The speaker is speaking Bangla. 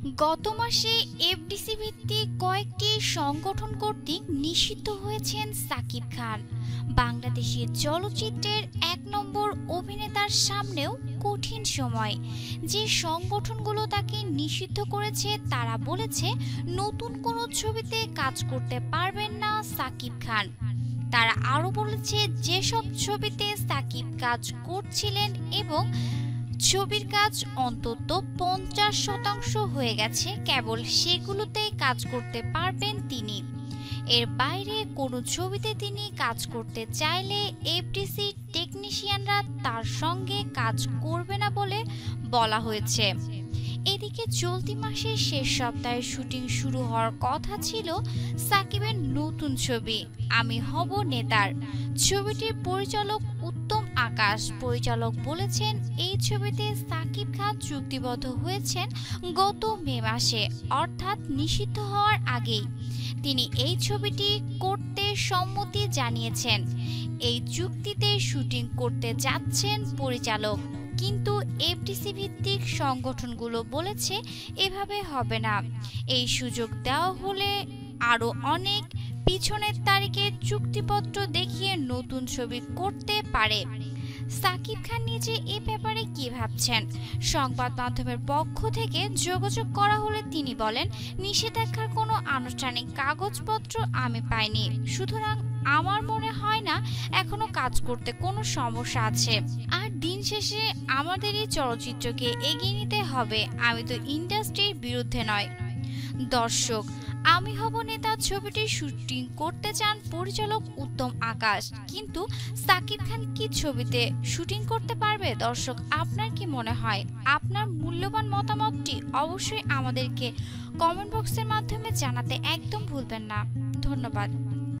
গত মাসে এফডিসি ভিত্তিক কয়েকটি সংগঠন কর্তৃক নিষিদ্ধ হয়েছেন সাকিব খান। বাংলাদেশের চলচ্চিত্রের এক নম্বর অভিনেতার সামনেও কঠিন সময়। যে সংগঠনগুলো তাকে নিষিদ্ধ করেছে, তারা বলেছে নতুন কোনো ছবিতে কাজ করতে পারবেন না সাকিব খান। তারা আরও বলেছে, যেসব ছবিতে সাকিব কাজ করছিলেন এবং ছবির কাজ অন্তত পঞ্চাশ শতাংশ হয়ে গেছে। কেবল সেগুলোতেই কাজ করতে পারবেন তিনি। এর বাইরে কোনো ছবিতে তিনি কাজ করতে চাইলে এফডিসি টেকনিশিয়ানরা তার সঙ্গে কাজ করবে না বলে বলা হয়েছে। এদিকে চলতি মাসের শেষ সপ্তাহে শুটিং শুরু হওয়ার কথা ছিল সাকিবের নতুন ছবি, আমি হব নেতার। ছবিটির পরিচালক উত্তম আকাশ পরিচালক বলেছেন, এই ছবিতে সাকিব খান চুক্তিবদ্ধ হয়েছেন গত মে মাসে, অর্থাৎ নিষিদ্ধ হওয়ার আগেই। তিনি এই ছবিটি করতে সম্মতি জানিয়েছেন। এই চুক্তিতে শুটিং করতে যাচ্ছেন পরিচালক, কিন্তু এফডিসি ভিত্তিক সংগঠনগুলো বলেছে, এভাবে হবে না। এই সুযোগ দেওয়া হলে আরও অনেক পিছনের তারিখে চুক্তিপত্র দেখিয়ে নতুন ছবি করতে পারে। সাকিব খান নিজে এ ব্যাপারে কি ভাবছেন? সংবাদ মাধ্যমের পক্ষ থেকে যোগাযোগ করা হলে তিনি বলেন, নিষেধাজ্ঞার কোনো আনুষ্ঠানিক কাগজপত্র আমি পাইনি। সুতরাং আমার মনে হয় না এখনও কাজ করতে কোনো সমস্যা আছে। আর দিন শেষে আমাদের এই চলচ্চিত্রকে এগিয়ে নিতে হবে। আমি তো ইন্ডাস্ট্রির বিরুদ্ধে নয়। দর্শক আমি হব নেতা ছবিটির শুটিং করতে চান পরিচালক উত্তম আকাশ। কিন্তু সাকিব খান কি ছবিতে শুটিং করতে পারবে? দর্শক, আপনার কি মনে হয়? আপনার মূল্যবান মতামতটি অবশ্যই আমাদেরকে কমেন্ট বক্সের মাধ্যমে জানাতে একদম ভুলবেন না। ধন্যবাদ।